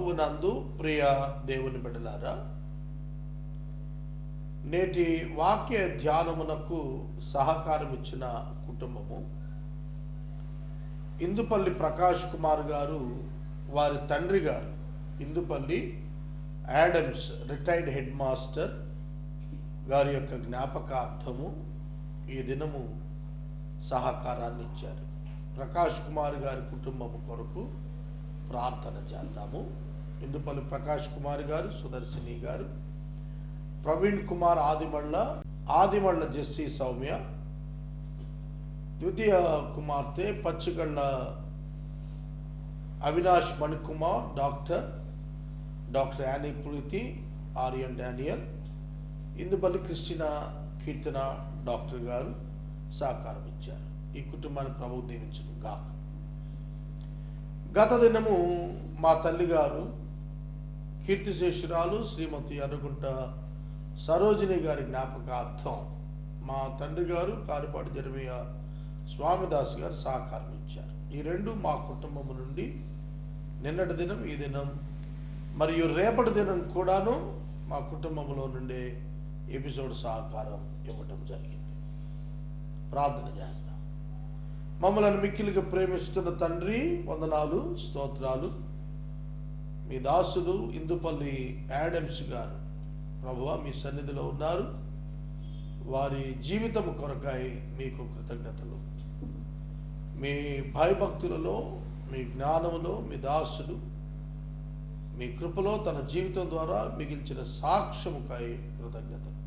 ప్రభువు నందు ప్రియ దేవుని బిడలారా నేటి వాక్య ధ్యానమునకు సహకారం ఇచ్చిన కుటుంబము. ఇందుపల్లి ప్రకాష్ కుమార్ గారు వారి తండ్రి గారు Indupalli Adams retired head master గారి యొక్క జ్ఞాపకార్థము ఈ దినము సహకారాన్ని ఇచ్చారు. ప్రకాష్ కుమార్ గారి కుటుంబము కొరకు ప్రార్థన చేద్దాము. ఇందుపల్లి ప్రకాష్ కుమార్ గారు సుదర్శిని గారు ప్రవీణ్ కుమార్ ఆదిమళ్ళ ఆదిమళ్ళ జెస్సీ సౌమ్య ద్వితీయ కుమార్తె Pachigalla Avinash Manikumar doctor doctor Annie Preethi Aryan Daniel Indupalli Christina Keerthana doctor గారు సహకారం ఇచ్చారు. ఈ కుటుంబాన్ని ప్రభు దీవించును గాక గత దినము మా తల్లిగారు కీర్తిశేషురాలు శ్రీమతి అరుగుంట సరోజిని గారి జ్ఞాపకార్థం మా తండ్రి గారు కారుపాటి జరమయ్య స్వామిదాస్ గారు సహకారం ఇచ్చారు. ఈ రెండు మా కుటుంబము నుండి నిన్నటి దినం ఈ దినం మరియు రేపటి దినం కూడాను మా కుటుంబంలో నుండే ఎపిసోడ్ సహకారం ఇవ్వటం జరిగింది. ప్రార్థన చేస్తాం. మమ్మల్ని మిక్కిలిగా ప్రేమిస్తున్న తండ్రి వందనాలు స్తోత్రాలు. మీ దాసుడు ఇందుపల్లి యాడమ్స్ గారు. ప్రభువ మీ సన్నిధిలో ఉన్నారు. వారి జీవితం కొరకాయి మీకు కృతజ్ఞతలు. మీ భయభక్తులలో మీ జ్ఞానములో మీ దాసుడు మీ కృపలో తన జీవితం ద్వారా మిగిల్చిన సాక్ష్యముకాయ కృతజ్ఞతలు.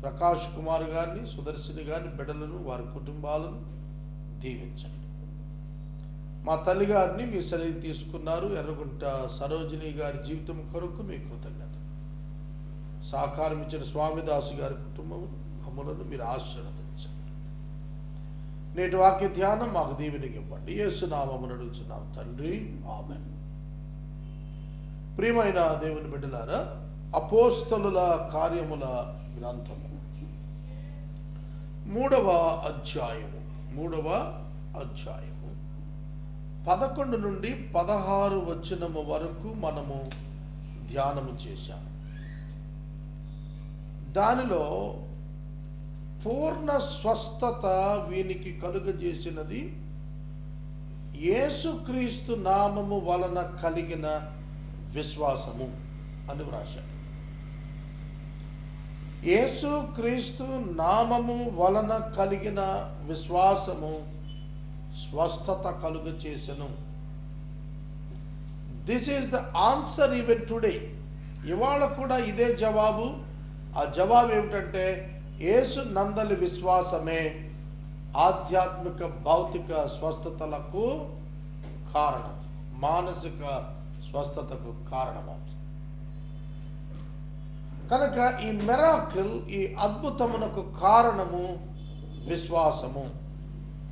ప్రకాష్ కుమార్ గారిని సుదర్శిని గారిని బిడ్డలను వారి కుటుంబాలను దీవించండి. మా తల్లిగారిని మీ సన్నిధి తీసుకున్నారు. ఎర్రగుంట సరోజిని గారి జీవితం కొరకు మీ కృతజ్ఞత. సహకారం ఇచ్చిన స్వామిదాసు గారి కుటుంబం అమ్ములను మీరు ఆశీర్వదించండి. నేటి వాక్య ధ్యానం మాకు దీవెనికి ఇవ్వండి. యేసునామమును అడుగుతున్నాం తండ్రి. ఆమె ప్రియమైన దేవుని బిడ్డలారా అపోస్తలుల కార్యముల గ్రంథము. మూడవ అధ్యాయము. మూడవ అధ్యాయం పదకొండు నుండి పదహారు వచనము వరకు మనము ధ్యానము చేశాము దానిలో పూర్ణ స్వస్థత వీనికి కలుగజేసినది యేసుక్రీస్తు నామము వలన కలిగిన విశ్వాసము అని వ్రాశారు యేసుక్రీస్తు నామము వలన కలిగిన విశ్వాసము స్వస్థత కలుగ చేసెను. This is the answer even today ఇవాళ కూడా ఇదే జవాబు. ఆ జవాబు ఏమిటంటే యేసు నందలి విశ్వాసమే ఆధ్యాత్మిక భౌతిక స్వస్థతలకు కారణం. మానసిక స్వస్థతకు కారణమవుతుంది. కనుక ఈ మెరాకిల్ ఈ అద్భుతమునకు కారణము విశ్వాసము.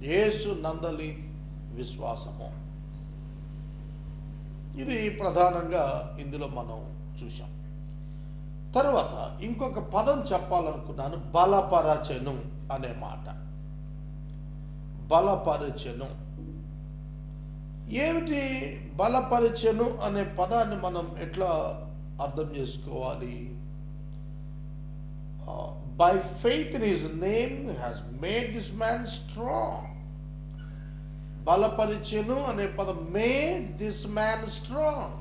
యేసు నందలి విశ్వాసము. ఇది ప్రధానంగా ఇందులో మనం చూసాం తర్వాత ఇంకొక పదం చెప్పాలనుకున్నాను బలపరచను అనే మాట. బలపరచను. ఏమిటి బలపరచను అనే పదాన్ని మనం ఎట్లా అర్థం చేసుకోవాలి? By faith in his name has made this man strong బలపరిచెను అనే పదం మేడ్ దిస్ మ్యాన్ స్ట్రాంగ్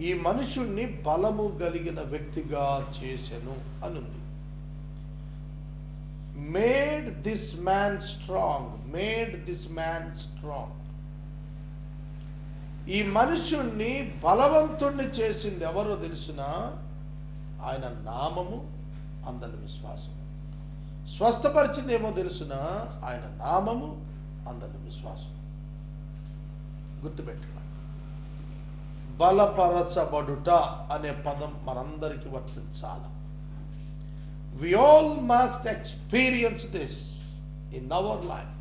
ఈ మనుషుణ్ణి బలము కలిగిన వ్యక్తిగా చేసెను అని ఉంది made this man strong made this man strong ఈ మనుషుణ్ణి బలవంతుణ్ణి చేసింది ఎవరో తెలిసినా ఆయన నామము అందరి విశ్వాసము. స్వస్థపరిచిందేమో తెలుసిన? ఆయన నామము అందరి విశ్వాసం గుర్తుపెట్టుకోండి బలపరచబడుట అనే పదం మనందరికీ వర్తించాలి. We all must experience this in our life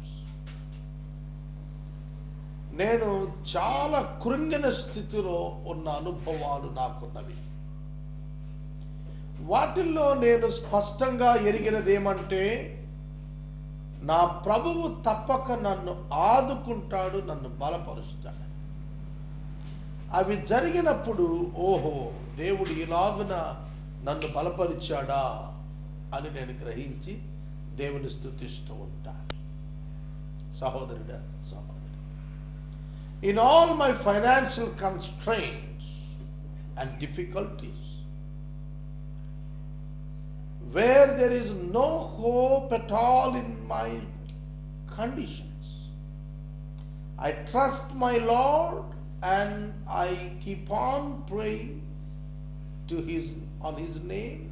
నేను చాలా కృంగిన స్థితిలో ఉన్న అనుభవాలు నాకున్నవి. వాటిల్లో నేను స్పష్టంగా ఎరిగినది ఏమంటే నా ప్రభువు తప్పక నన్ను ఆదుకుంటాడు నన్ను బలపరుస్తాడు. అవి జరిగినప్పుడు ఓహో దేవుడు ఇలాగున నన్ను బలపరిచాడా అని నేను గ్రహించి దేవుని స్థుతిస్తూ ఉంటాను. సహోదరుడా సహోదరు in all my financial constraints and difficulties where there is no hope at all in my conditions. I trust my Lord and I keep on praying to his on his name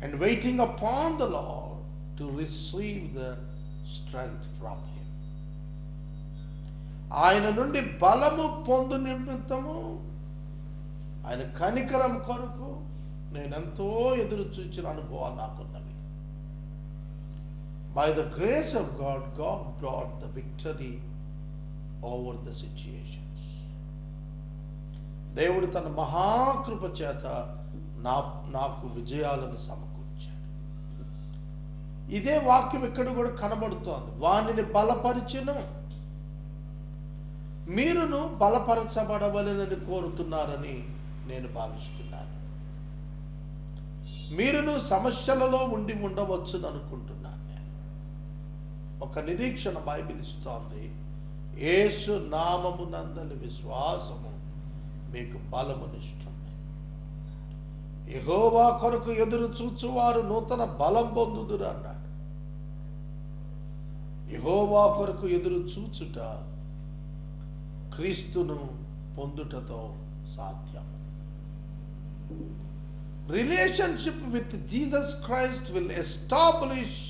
and waiting upon the Lord to receive the strength from him. ఆయన నుండి బలము పొందు నిమిత్తము ఆయన కనికరం కొరకు నేనెంతో ఎదురు చూచిన అనుభవాలు నాకున్నవి. By the grace of God God brought the victory over the situations దేవుడు తన మహాకృప చేత నా నాకు విజయాలను సమకూర్చాడు. ఇదే వాక్యం ఇక్కడ కూడా కనబడుతోంది. వానిని బలపరిచిన. మీరును బలపరచబడవలెనని కోరుతున్నారని నేను భావిస్తున్నాను. మీరును సమస్యలలో ఉండి ఉండవచ్చు అనుకుంటున్నాను నేను ఒక నిరీక్షణ బైబిల్ ఇస్తోంది. యేసు నామమునందలి విశ్వాసము మీకు బలమునిస్తుంది. ఎహోవా కొరకు ఎదురు చూచువారు నూతన బలం పొందుదురు అన్నాడు. ఎహోవా కొరకు ఎదురు చూచుట క్రీస్తును పొందుటతో సాధ్యం. Relationship with Jesus Christ will establish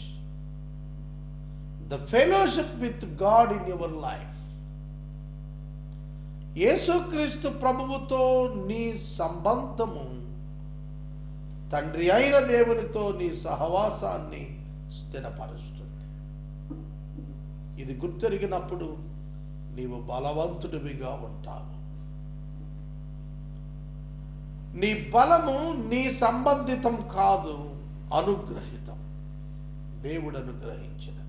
the fellowship with God in your life ఏసుక్రీస్తు ప్రభువుతో నీ సంబంధము తండ్రి అయిన దేవునితో నీ సహవాసాన్ని స్థిరపరుస్తుంది. ఇది గుర్తెరిగినప్పుడు నీవు బలవంతుడివిగా ఉంటావు. నీ బలము నీ సంబంధితం కాదు అనుగ్రహితం. దేవుడు అనుగ్రహించినది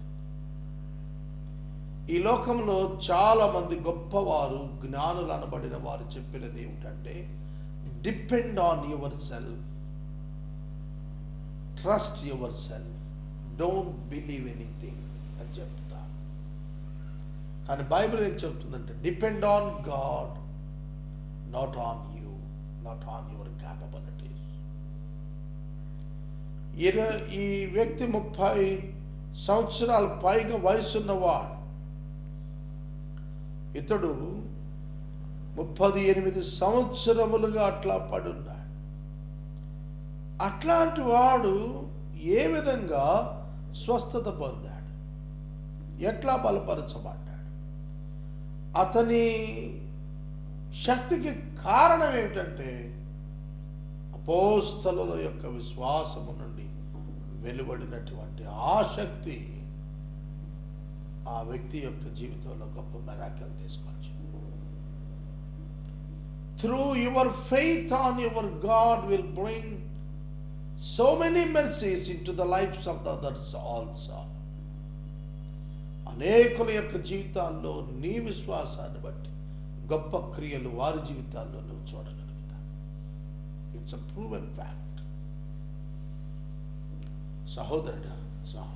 ఈ లోకంలో చాలా మంది గొప్పవారు జ్ఞానులు అనబడిన వారు చెప్పినది ఏమిటంటే depend on yourself trust yourself don't believe anything అని చెప్తారు. కానీ బైబిల్ ఏం చెప్తుందంటే depend on God not on you not on your capabilities ఈ వ్యక్తి ముప్పై సంవత్సరాల పైగా వయసున్నవాడు. ఇతడు ముప్పది ఎనిమిది సంవత్సరములుగా అట్లా పడున్నాడు. అట్లాంటి వాడు ఏ విధంగా స్వస్థత పొందాడు? ఎట్లా బలపరచబడ్డాడు? అతని శక్తికి కారణం ఏమిటంటే అపోస్తలుల యొక్క విశ్వాసము నుండి వెలువడినటువంటి ఆ శక్తి ఆ వ్యక్తి యొక్క జీవితంలో గొప్ప మెరాకలు తీసుకొచ్చు through your faith on your God will bring so many mercies into the lifes of the others also అనేకుల యొక్క జీవితాల్లో నీ విశ్వాసాన్ని బట్టి గొప్ప క్రియలు వారి జీవితాల్లో నువ్వు చూడగలుగుతావు. ఇట్స్ అ ప్రూవెన్ ఫ్యాక్ట్ సహోదరుడు సహోదరు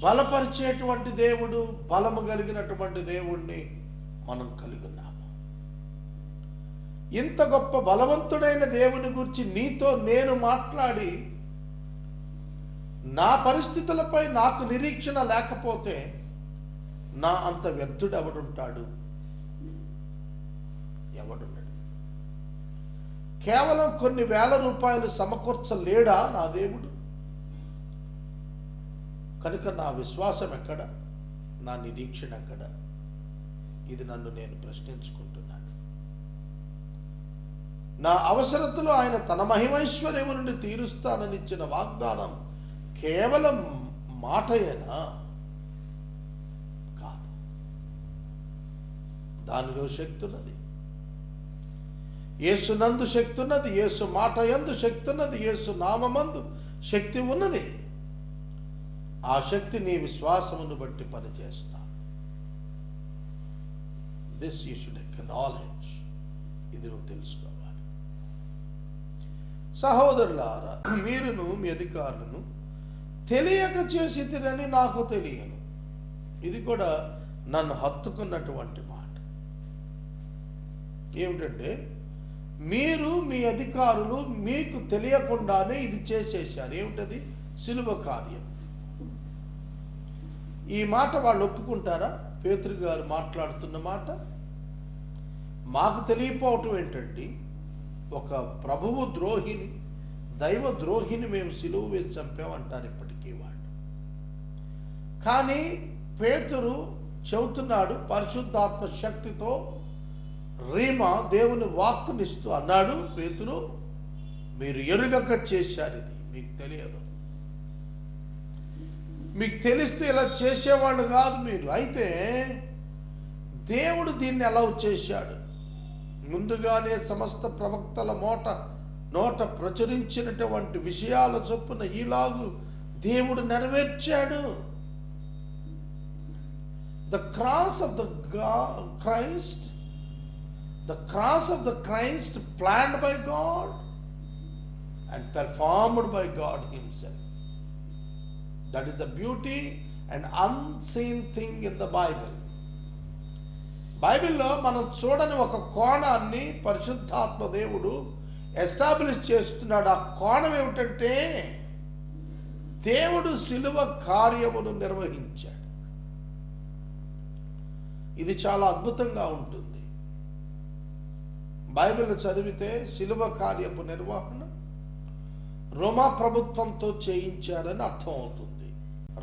బలపరిచేటువంటి దేవుడు బలము కలిగినటువంటి దేవుణ్ణి మనం కలిగి ఉన్నాము ఇంత గొప్ప బలవంతుడైన దేవుని గురించి నీతో నేను మాట్లాడి నా పరిస్థితులపై నాకు నిరీక్షణ లేకపోతే నా అంత వ్యర్థుడు నిలబడి ఉన్నాడు. కేవలం కొన్ని వేల రూపాయలు సమకూర్చలేడా నా దేవుడు? కనుక నా విశ్వాసం ఎక్కడ? నా నిరీక్షణ ఎక్కడ? ఇది నన్ను నేను ప్రశ్నించుకుంటున్నాను. నా అవసరతలో ఆయన తన మహిమైశ్వర్యము నుండి తీరుస్తానని ఇచ్చిన వాగ్దానం కేవలం మాటయేనా? కాదు. దానిలో శక్తి ఉన్నది. యేసు నందు శక్తి ఉన్నది యేసు మాట యందు శక్తి ఉన్నది యేసు నామందు శక్తి ఉన్నది. ఆ శక్తి నీ విశ్వాసమును బట్టి పనిచేస్తా దిస్ యూ షుడ్ ఎక్నాలెడ్జ్ ఇది నువ్వు తెలుసుకోవాలి. సహోదరులారా మీరును మీ అధికారులను తెలియక చేసిదిరని నాకు తెలియను. ఇది కూడా నన్ను హత్తుకున్నటువంటి మాట. ఏమిటంటే మీరు మీ అధికారులు మీకు తెలియకుండానే ఇది చేసేసారు ఏమిటది? సిలువ కార్యం. ఈ మాట వాళ్ళు ఒప్పుకుంటారా? పేతృ గారు మాట్లాడుతున్న మాట? మాకు తెలియపోవటం ఏంటండి? ఒక ప్రభువు ద్రోహిని దైవ ద్రోహిని మేము సిలువ వేసి చంపామంటారు ఇప్పటికీ వాడు కానీ పేతురు చెబుతున్నాడు పరిశుద్ధాత్మ శక్తితో రీమా దేవుని వాక్కునిస్తూ అన్నాడు పేతులు మీరు ఎరుగక చేశారు ఇది మీకు తెలియదు. మీకు తెలిస్తే ఇలా చేసేవాళ్ళు కాదు మీరు. అయితే దేవుడు దీన్ని అలౌ చేశాడు. ముందుగానే సమస్త ప్రవక్తల మోట నోట ప్రచురించినటువంటి విషయాల చొప్పున ఈలాగు దేవుడు నెరవేర్చాడు. The cross of the Christ the cross of the Christ planned by God and performed by God himself that is the beauty and unseen thing in the Bible బైబిల్లో మనం చూడని ఒక కోణాన్ని పరిశుద్ధాత్మ దేవుడు ఎస్టాబ్లిష్ చేస్తున్నాడు. ఆ కోణం ఏమిటంటే దేవుడు శిలువ కార్యమును నిర్వహించాడు. ఇది చాలా అద్భుతంగా ఉంటుంది. బైబిల్ చదివితే శిలువ కార్యపు నిర్వహణ రోమా ప్రభుత్వంతో చేయించారని అర్థం అవుతుంది.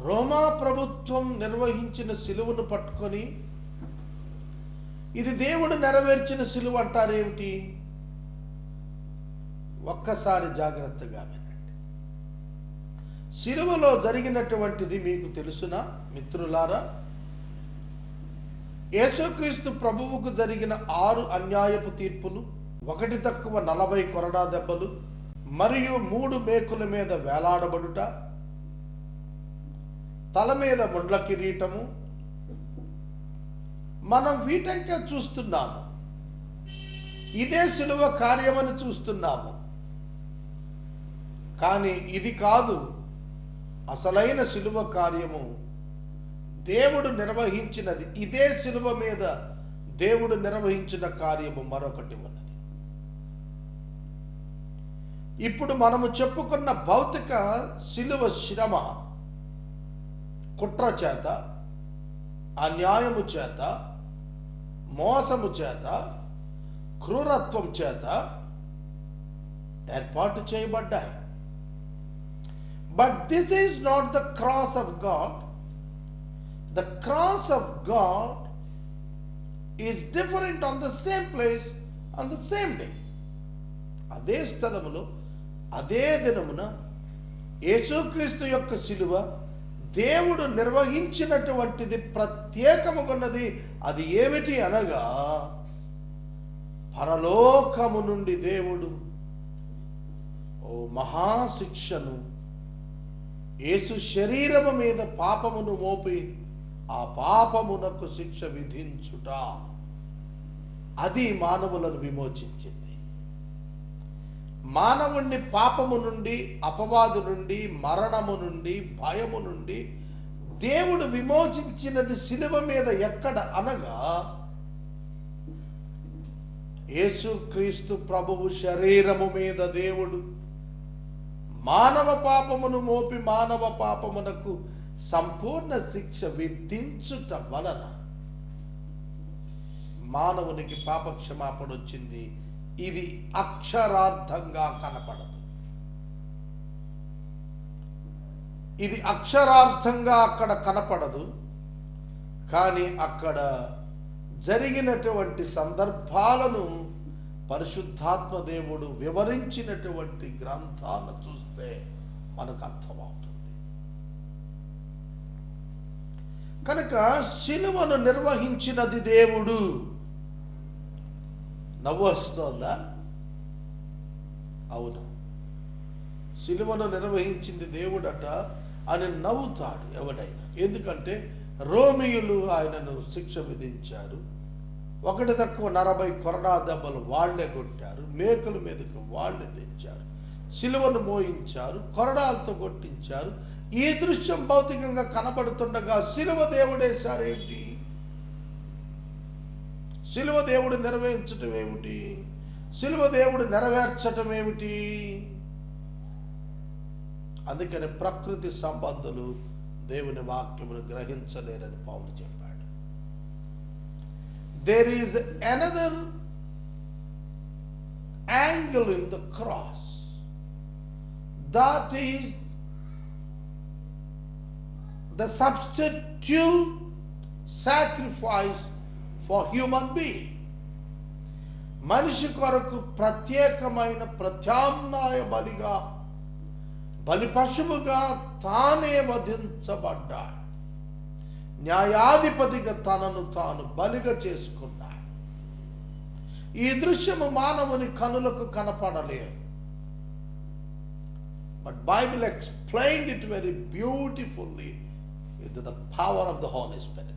రోమా ప్రభుత్వం నిర్వహించిన సిలువను పట్టుకొని ఇది దేవుడు నెరవేర్చిన సిలువ అంటారేమిటి? ఒక్కసారి జాగ్రత్తగా వినండి. సిలువలో జరిగినటువంటిది మీకు తెలుసునా మిత్రులారా? యేసుక్రీస్తు ప్రభువుకు జరిగిన ఆరు అన్యాయపు తీర్పులు ఒకటి తక్కువ నలభై కొరడా దెబ్బలు మరియు మూడు మేకుల మీద వేలాడబడుట తల మీద ముండ్ల కిరీటము. మనం వీటంకే చూస్తున్నాము. ఇదే సులువ కార్యమని చూస్తున్నాము. కానీ ఇది కాదు అసలైన శిలువ కార్యము. దేవుడు నిర్వహించినది ఇదే శిలువ మీద దేవుడు నిర్వహించిన కార్యము మరొకటి ఉన్నది. ఇప్పుడు మనము చెప్పుకున్న భౌతిక శిలువ శ్రమ కుట్ర చేత అన్యాయము చేత మోసము చేత క్రూరత్వం చేత ఏర్పాటు చేయబడ్డాయి. But this is not the cross of God the cross of God is different on the same place on the same day అదే స్థలములో అదే దినమున యేసుక్రీస్తు యొక్క శిలువ దేవుడు నిర్వహించినటువంటిది ప్రత్యేకముకున్నది అది ఏమిటి అనగా పరలోకము నుండి దేవుడు ఓ మహాశిక్షను యేసు శరీరము మీద పాపమును మోపి ఆ పాపమునకు శిక్ష విధించుట. అది మానవులను విమోచించింది. మానవుణ్ణి పాపము నుండి అపవాదు నుండి మరణము నుండి భయము నుండి దేవుడు విమోచించినది శిలువ మీద ఎక్కడ అనగా యేసుక్రీస్తు ప్రభువు శరీరము మీద దేవుడు మానవ పాపమును మోపి మానవ పాపమునకు సంపూర్ణ శిక్ష విధించుట వలన మానవునికి పాప క్షమాపణ వచ్చింది. ఇది అక్షరార్థంగా కనపడదు. ఇది అక్షరార్థంగా అక్కడ కనపడదు. కానీ అక్కడ జరిగినటువంటి సందర్భాలను పరిశుద్ధాత్మ దేవుడు వివరించినటువంటి గ్రంథాన్ని చూస్తే మనకు అర్థమవుతుంది. కనుక శిలువను నిర్వహించినది దేవుడు. నవ్వు వస్తోందా అవును. శిలువను నిర్వహించింది దేవుడట అని నవ్వుతాడు ఎవడైనా. ఎందుకంటే రోమియులు ఆయనను శిక్ష విధించారు. ఒకటి తక్కువ నలభై కొరడా దెబ్బలు వాళ్ళే కొట్టారు. మేకల మీదకు వాళ్ళే తెచ్చారు. శిలువను మోయించారు. కొరడాలతో కొట్టించారు. ఈ దృశ్యం భౌతికంగా కనబడుతుండగా శిలువ దేవుడేశారేంటి శిలువ దేవుడు నెరవేర్చటం ఏమిటి? శిలువ దేవుడు నెరవేర్చటం ఏమిటి? అందుకని ప్రకృతి సంబంధులు దేవుని వాక్యమును గ్రహించలేరని పౌలు చెప్పాడు. There is another angle in the cross that is the substitute sacrifice for human being. మనిషి కొరకు ప్రత్యేకమైన ప్రత్యామ్నాయ బలిగా బలి పశువుగా తానే వధించబడ్డాడు. న్యాయాధిపతిగా తనను తాను బలిగా చేసుకున్నాడు. ఈ దృశ్యము మానవుని కనులకు కనపడలేదు. But Bible explain it very beautifully with the power of the Holy Spirit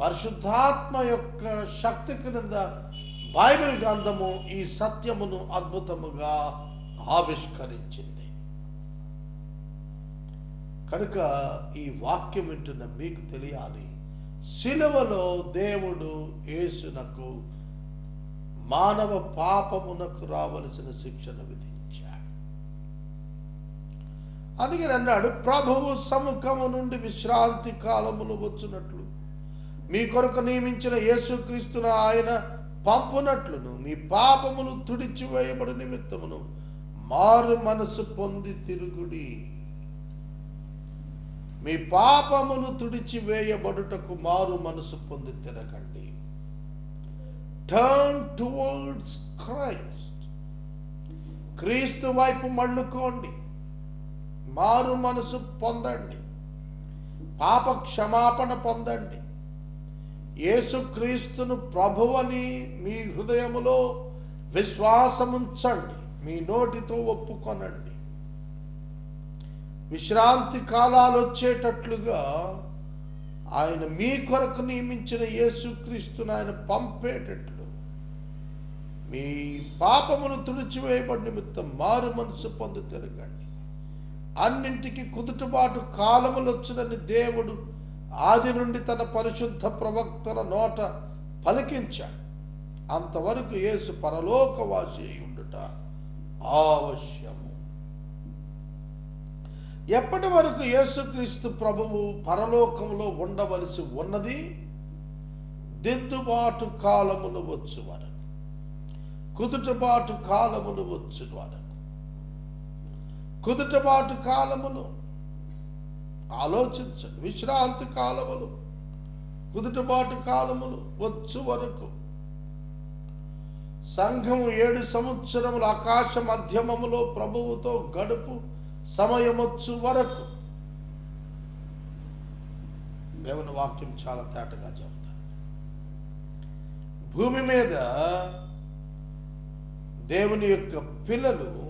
పరిశుద్ధాత్మ యొక్క శక్తి క్రింద బైబిల్ గ్రంథము ఈ సత్యమును అద్భుతముగా ఆవిష్కరించింది కనుక ఈ వాక్యం వింటున్న మీకు తెలియాలి శిలువలో దేవుడు యేసునకు మానవ పాపమునకు రావలసిన శిక్షను విధి అందుకని అన్నాడు ప్రభువు సముఖము నుండి విశ్రాంతి కాలములు వచ్చినట్లు. మీ కొరకు నియమించిన యేసుక్రీస్తును ఆయన పంపునట్లును. మీ పాపములు తుడిచివేయబడి నిమిత్తమును మారు మనసు పొంది తిరుగుడి. మీ పాపములు తుడిచివేయబడుటకు మారు మనసు పొంది తిరగండి. టర్న్ టువర్డ్స్ క్రైస్ట్ క్రీస్తు వైపు మళ్ళుకోండి. మారు మనసు పొందండి. పాప క్షమాపణ పొందండి. యేసుక్రీస్తును ప్రభువని మీ హృదయములో విశ్వాసముంచండి. మీ నోటితో ఒప్పుకొనండి. విశ్రాంతి కాలాలు వచ్చేటట్లుగా ఆయన మీ కొరకు నియమించిన యేసుక్రీస్తును ఆయన పంపేటట్లు. మీ పాపమును తుడిచివేయబడి నిమిత్తం మారు మనసు పొంది తిరగండి. అన్నింటికి కుదుటబాటు కాలములు వచ్చునని దేవుడు ఆది నుండి తన పరిశుద్ధ ప్రవక్తల నోట పలికించాడు. అంతవరకు యేసు పరలోకవాసి అయి ఉండుట ఆవశ్యము. ఎప్పటి వరకు యేసుక్రీస్తు ప్రభువు పరలోకంలో ఉండవలసి ఉన్నది? దిద్దుబాటు కాలములు వచ్చు వరకు కుదుటబాటు కాలములు వచ్చు వరకు కుదుటబాటు కాలములు ఆలోచించండి. విశ్రాంతి కాలములు కుదుటబాటు కాలములు వచ్చు వరకు. సంఘము ఏడు సంవత్సరములు ఆకాశ మధ్యమములో ప్రభువుతో గడుపు సమయమొచ్చు వరకు. దేవుని వాక్యం చాలా తేటగా చెప్తాను భూమి మీద దేవుని యొక్క పిల్లలు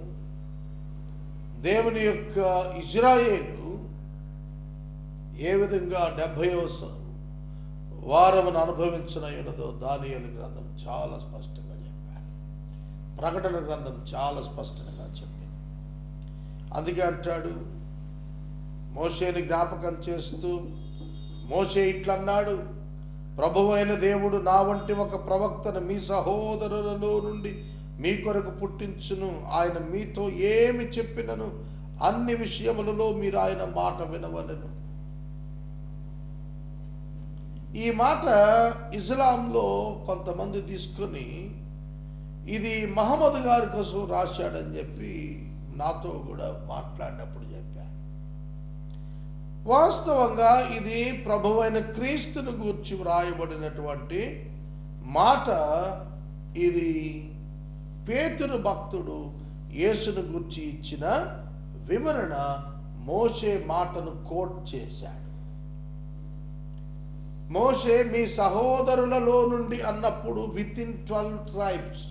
దేవుని యొక్క ఇజ్రాయేలు ఏ విధంగా డెబ్భై వారమును అనుభవించిన ఉన్నదో దానియలు గ్రంథం చాలా స్పష్టంగా చెప్పాడు ప్రకటన గ్రంథం చాలా స్పష్టంగా చెప్పింది అందుకే అంటాడు మోషేని జ్ఞాపకం చేస్తూ మోషే ఇట్లన్నాడు ప్రభువైన దేవుడు నా వంటి ఒక ప్రవక్తను మీ సహోదరులలో నుండి మీ కొరకు పుట్టించును. ఆయన మీతో ఏమి చెప్పినను? అన్ని విషయములలో మీరు ఆయన మాట వినవలను. ఈ మాట ఇస్లాంలో కొంతమంది తీసుకొని ఇది మహమ్మద్ గారి కోసం రాశాడని చెప్పి నాతో కూడా మాట్లాడినప్పుడు చెప్పా. వాస్తవంగా ఇది ప్రభువైన క్రీస్తును గూర్చి వ్రాయబడినటువంటి మాట. ఇది పేతురు భక్తుడు యేసును గురించి ఇచ్చిన వివరణ మోషే మాటను కోట్ చేశాడు. మోషే మీ సహోదరులలో నుండి అన్నప్పుడు within twelve tribes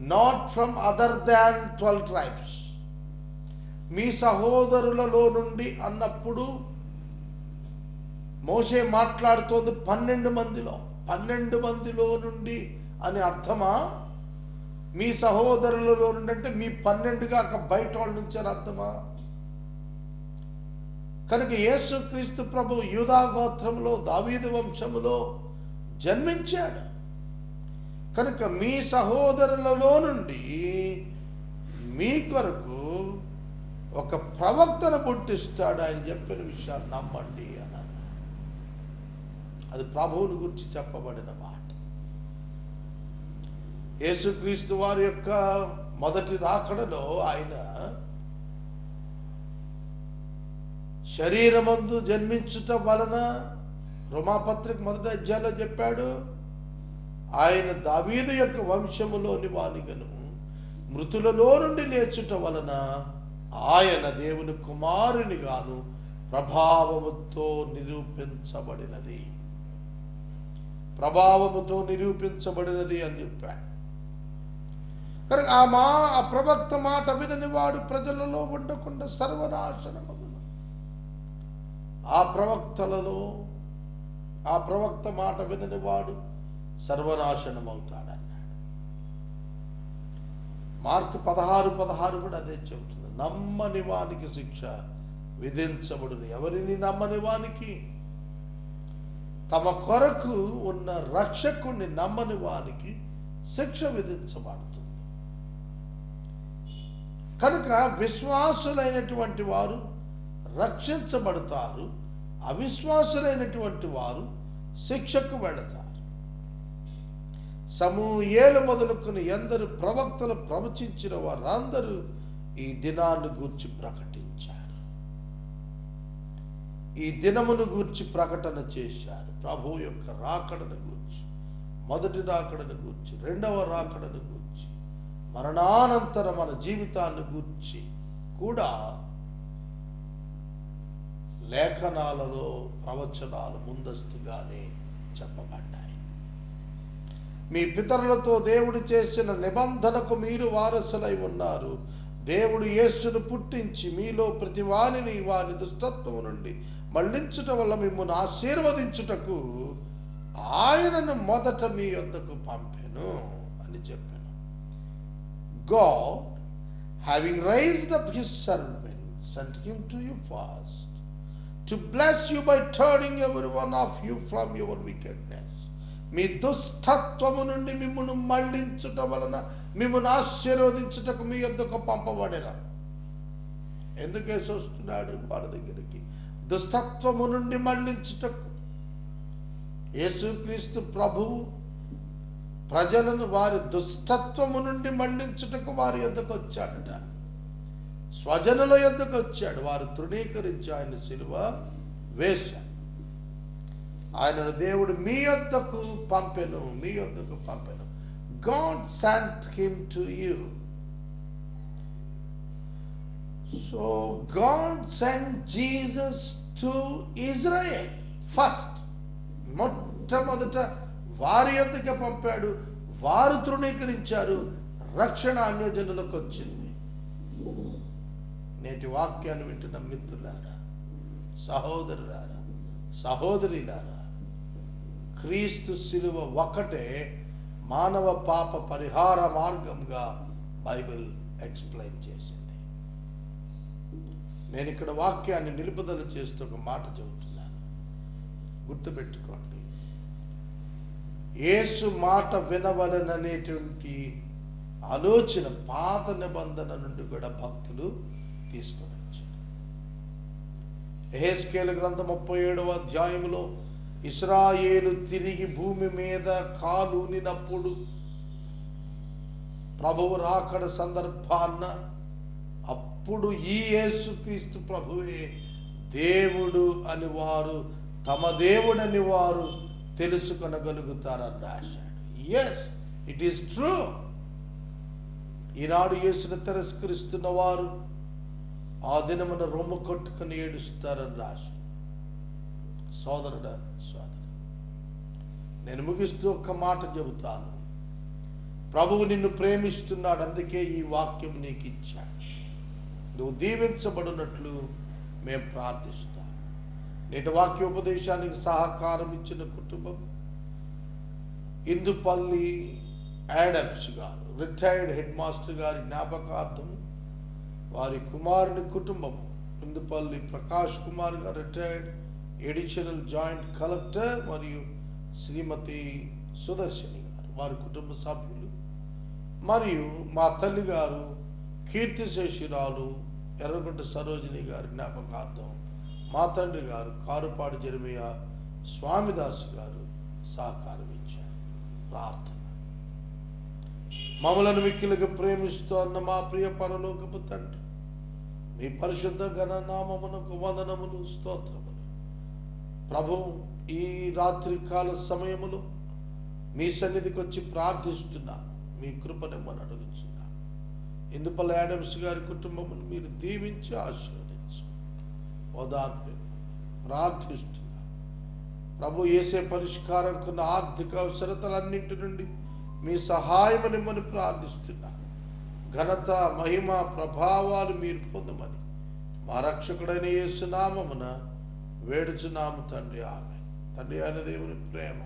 not from other than twelve tribes మీ సహోదరులలో నుండి అన్నప్పుడు మోషే మాట్లాడుతోంది పన్నెండు మందిలో. పన్నెండు మందిలో నుండి అని అర్థమా? మీ సహోదరులలో నుండి అంటే మీ పన్నెండుగా అక్కడ బయట వాళ్ళ నుంచి అర్థమా? కనుక యేసుక్రీస్తు ప్రభు యూదా గోత్రంలో దావీదు వంశములో జన్మించాడు. కనుక మీ సహోదరులలో నుండి మీ కొరకు ఒక ప్రవక్తను పుట్టిస్తాడు ఆయన చెప్పిన విషయాన్ని నమ్మండి అన్నారు. అది ప్రభువుని గురించి చెప్పబడిన యేసుక్రీస్తు వారి యొక్క మొదటి రాకడలో ఆయన శరీరమందు జన్మించుట వలన రోమాపత్రిక మొదటి అధ్యాయంలో చెప్పాడు ఆయన దావీదు యొక్క వంశములోని వానిగను మృతులలో నుండి లేచుట వలన ఆయన దేవుని కుమారుని గాను ప్రభావముతో నిరూపించబడినది. ప్రభావముతో నిరూపించబడినది అని చెప్పాడు. కనుక ఆ మా ఆ ప్రవక్త మాట వినని వాడు ప్రజలలో ఉండకుండా సర్వనాశనమగును. ఆ ప్రవక్తలలో ఆ ప్రవక్త మాట వినని వాడు సర్వనాశనమవుతాడన్నాడు. మార్క్ పదహారు పదహారు కూడా అదే చెబుతుంది. నమ్మని వానికి శిక్ష విధించబడును. ఎవరిని నమ్మని వానికి? తమ కొరకు ఉన్న రక్షకుణ్ణి నమ్మని వానికి శిక్ష విధించబడుతుంది కనుక విశ్వాసులైనటువంటి వారు రక్షించబడతారు అవిశ్వాసులైనటువంటి వారు శిక్షకు వెళతారు. సమూహేలు మొదలుకుని ఎందరు ప్రవక్తలు ప్రవచించిన వారందరూ ఈ దినాన్ని గూర్చి ప్రకటించారు. ఈ దినమును గూర్చి ప్రకటన చేశారు. ప్రభు యొక్క రాకడను గూర్చి మొదటి రాకడను గూర్చి రెండవ రాకడను గూర్చి. మరణానంతర మన జీవితాన్ని గూర్చి కూడా లేఖనాలలో ప్రవచనాలు ముందస్తుగానే చెప్పబడ్డాయి. మీ పితరులతో దేవుడు చేసిన నిబంధనకు మీరు వారసులై ఉన్నారు. దేవుడు యేసును పుట్టించి మీలో ప్రతి వాణిని వాని దుష్టత్వం నుండి మళ్ళించుట వల్ల మిమ్మల్ని ఆశీర్వదించుటకు ఆయనను మొదట మీ యొద్దకు పంపెను అని చెప్పాను God, having raised up his servant, sent him to you first, to bless you by turning every one of you from your wickedness. మీ దుష్టత్వము నుండి మిమ్మల్ని మళ్ళించుట వలన మిమ్మల్ని ఆశీర్వదించుటకు మీ యొద్దకు పంపబడిన ఎందుకు వేసి వస్తున్నాడు వారి దగ్గరికి దుస్తత్వము నుండి మళ్ళించుటకు యేసుక్రీస్తు ప్రభువు ప్రజలను వారి దుష్టత్వము నుండి మళ్ళించుటకు వారి యొద్దకు వచ్చాడట. స్వజనుల యొద్దకు వచ్చాడు. వారు తృణీకరించి ఆయన సిలువ వేశాడు ఆయనను దేవుడు మీ యొద్దకు పంపెను మీ యొద్దకు పంపెను. God sent him to you so God sent Jesus to Israel first మొట్టమొదట వారి యొద్దకు పంపాడు. వారు తృణీకరించారు. రక్షణ అన్యజనులకు వచ్చింది. నేటి వాక్యాన్ని వింటున్న మిత్రులారా సహోదరులారా సహోదరిలారా క్రీస్తు శిలువ ఒకటే మానవ పాప పరిహార మార్గంగా బైబిల్ ఎక్స్ప్లెయిన్ చేసింది. నేను ఇక్కడ వాక్యాన్ని నిలుపుదల చేస్తూ ఒక మాట చెబుతున్నాను. గుర్తుపెట్టుకోండి. యేసు మాట వినవలననేటువంటి ఆలోచన పాత నిబంధన నుండి కూడా భక్తులు తీసుకొని వచ్చారు. ఎహెస్కేల గ్రంథం ముప్పై ఏడవ అధ్యాయంలో ఇస్రాయేలు తిరిగి భూమి మీద కాలునినప్పుడు ప్రభువు రాకడ సందర్భాన్న అప్పుడు ఈ యేసుక్రీస్తు ప్రభువే దేవుడు అని వారు తమ దేవుడని వారు తెలుసుకొనగలుగుతారని రాశాడు. ఎస్ ఇట్ ఈస్ ట్రూ ఈనాడు యేసును తిరస్కరిస్తున్న వారు ఆ దినమున రొమ్ము కొట్టుకుని ఏడుస్తారని రాశాడు. సోదరుడా సోదరు నేను ముగిస్తూ ఒక్క మాట చెబుతాను. ప్రభువు నిన్ను ప్రేమిస్తున్నాడు అందుకే ఈ వాక్యం నీకు ఇచ్చాడు. నువ్వు దీవించబడినట్లు మేము ప్రార్థిస్తాం నేటి వాక్యోపదేశానికి సహకారం ఇచ్చిన కుటుంబం. Indupalli Adams garu retired head master గారి జ్ఞాపకార్థం వారి కుమారుని కుటుంబం. ఇందుపల్లి ప్రకాష్ కుమార్ గారు రిటైర్డ్ ఎడిషనల్ జాయింట్ కలెక్టర్ మరియు శ్రీమతి సుదర్శని గారు వారి కుటుంబ సభ్యులు. మరియు మా తల్లి గారు కీర్తిశేషురాలు ఎర్రగుంట సరోజిని గారి జ్ఞాపకార్థం మా తండ్రి గారు కారుపాడు జర్మియా స్వామిదాసు గారు సహకారం ఇచ్చారు. ప్రార్థన. మమ్మలను మిక్కిలకు ప్రేమిస్తూ అన్న మా ప్రియ పరలోకపు తండ్రి మీ పరిశుద్ధ ఘన నామమునకు వందనములు స్తోత్రములు. ప్రభు ఈ రాత్రి కాల సమయములో మీ సన్నిధికి వచ్చి ప్రార్థిస్తున్నాను మీ కృపనిమ్మని అడుగుతున్నాను ఇందుపల్లి యాడమ్స్ గారి కుటుంబమును మీరు దీవించి ఆశీర్వదించారు ఓదార్పు ప్రార్థిస్తున్నాను ప్రభు వేసే పరిష్కారం కొన్న ఆర్థిక అవసరతలన్నింటి నుండి మీ సహాయమనిమ్మని ప్రార్థిస్తున్నాను ఘనత మహిమ ప్రభావాలు మీరు పొందమని మా రక్షకుడైన యేసునామమున వేడుచున్నాము తండ్రి. ఆమె తండ్రి అయిన దేవుని ప్రేమ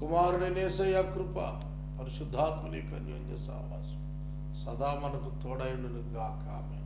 కుమారుడైన యేసయ్య కృప పరిశుద్ధాత్మని కన్యోన్య సహవాసం సదా మనకు తోడైండును గాక ఆమె